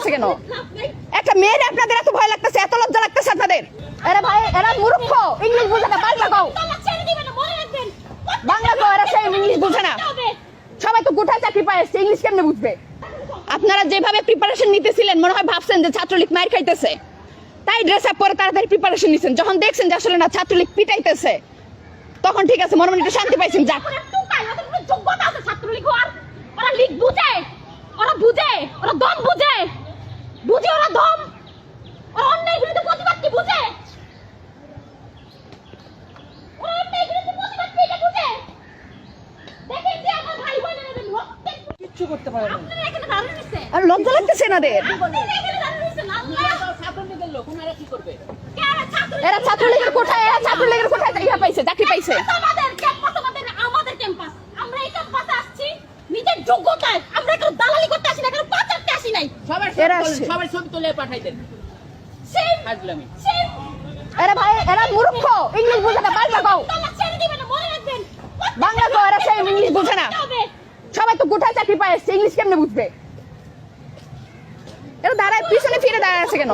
আছে কেন? একটা মেয়ের আপনাদের এত ভয় লাগতেছে, এত লজ্জা লাগতেছে আপনাদের? এরা ভাই, এরা মূর্খ। ইংলিশ বুঝে না বাংলা কও। বাংলা কও, এরা সেই ইংলিশ বুঝে না। সবাই তো গোটায় চাকরি পায় এসছে, ইংলিশ কেমনে বুঝবে? আপনারা যেভাবে প্রিপারেশন নিতেছিলেন, মনে হয় ভাবছেন যে ছাত্রলীগ মার খাইতেছে। তাই ড্রেস আপ করে তাড়াতাড়ি প্রিপারেশন নিছেন। যখন দেখছেন যে আসলে না, ছাত্রলীগ পিটাইতেছে, তখন ঠিক আছে, মনে মনে একটু শান্তি পাইছেন, যাক ওরা লিগ বুঝে ওরা বুঝে ওরা দম বুঝে বুঝে ওরা দম ওরা অন্যায় বিরুদ্ধে প্রতিবাদ কি বুঝে ওরা অন্যায় বিরুদ্ধে প্রতিবাদ কি এটা বুঝে দেখেন যে আমার ভাই বোনেরা রক্তে কিচ্ছু করতে পারে না। আপনারা এখানে দাঁড়িয়ে নিছেন আর লজ্জা লাগতেছে এনাদের এরা ছাত্রলীগের কোঠায় এরা ছাত্রলীগের কোঠায় ইয়া পাইছে চাকরি পাইছে। আমাদের ক্যাম্পাস আমাদের আমাদের ক্যাম্পাস আমরা এই ক্যাম্পাসে আসছি নিজের যোগ্যতায়। আমরা একটু দালালি করতে আসি না কেন পাচারতে আসি নাই। সবার সবার ছবি তুলে পাঠাই দেন। এরা ভাই এরা মূর্খ। ইংলিশ বুঝে না বাংলা কও। বাংলা এরা সেই ইংলিশ বুঝে না। সবাই তো গোটা চাকরি পায় এসছে ইংলিশ কেমনে বুঝবে? এটা দাঁড়ায় পিছনে ফিরে দাঁড়ায় আছে কেন?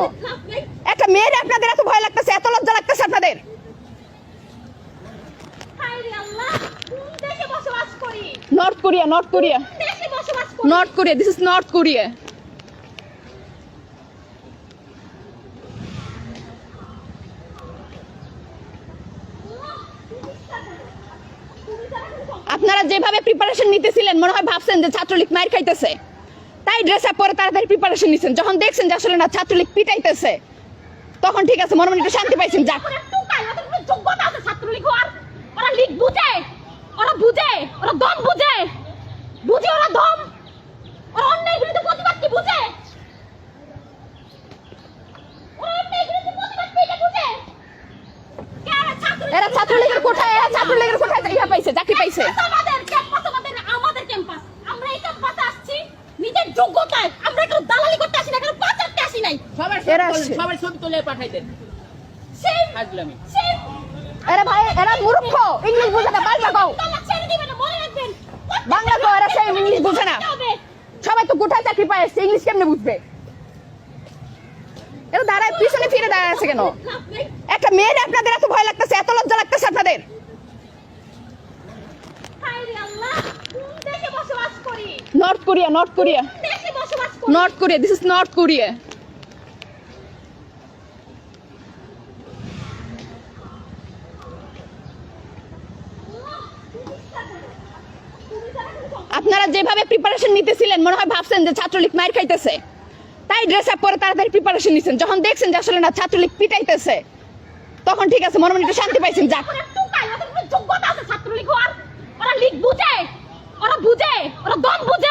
একটা মেয়ের আপনাদের এত ভয় লাগতেছে এত লজ্জা লাগতেছে আপনাদের। North Korea North Korea North Korea this is North Korea আপনারা যেভাবে প্রিপারেশন নিতেছিলেন, মনে হয় ভাবছেন যে ছাত্রলীগ মার খাইতেছে। তাই ড্রেস আপ করে তাড়াতাড়ি প্রিপারেশন নিছেন। যখন দেখছেন যে আসলে না, ছাত্রলীগ পিটাইতেছে, তখন ঠিক আছে, মনে মনে একটু শান্তি পাইছেন, যাক। এরা ছাত্রলীগের কোঠায়, এরা ছাত্রলীগের ইয়া পাইছে, চাকরি পাইছে আমাদের ক্যাম্পাস আমাদের আমাদের ক্যাম্পাস আমরা এই ক্যাম্পাসে আসছি নিজের যোগ্যতায় আমরা একটু দালালি করতে আসি না কেন পাচারতে আসি নাই। সবার ছবি সবার ছবি তুলে পাঠাই দেন। সেই ফাজলামি সেই এরা ভাই এরা মূর্খ। ইংলিশ বুঝে না বাংলা কও। তালা ছেড়ে দিবেন না, মনে রাখবেন। বাংলা কও এরা সেই ইংলিশ বুঝে না। সবাই তো গোটায় চাকরি পায় ইংলিশ কেমনে বুঝবে? এরা দাঁড়ায় পিছনে ফিরে দাঁড়ায় আছে কেন? একটা মেয়ের আপনাদের এত ভয় লাগতেছে এত লজ্জা লাগতেছে আপনাদের? নর্থ কোরিয়া নর্থ কোরিয়া কোন দেশে বসবাস করি North Korea this is North Korea আপনারা যেভাবে প্রিপারেশন নিতেছিলেন, মনে হয় ভাবছেন যে ছাত্রলীগ মার খাইতেছে। তাই ড্রেস আপ করে তাড়াতাড়ি প্রিপারেশন নিছেন। যখন দেখছেন যে আসলে না, ছাত্রলীগ পিটাইতেছে, তখন ঠিক আছে, মনে মনে একটু শান্তি পাইছেন, যাক। ওরা যোগ্যতা আছে ছাত্রলীগ হওয়ার? ওরা লিগ বুঝে, ওরা দম বুঝে।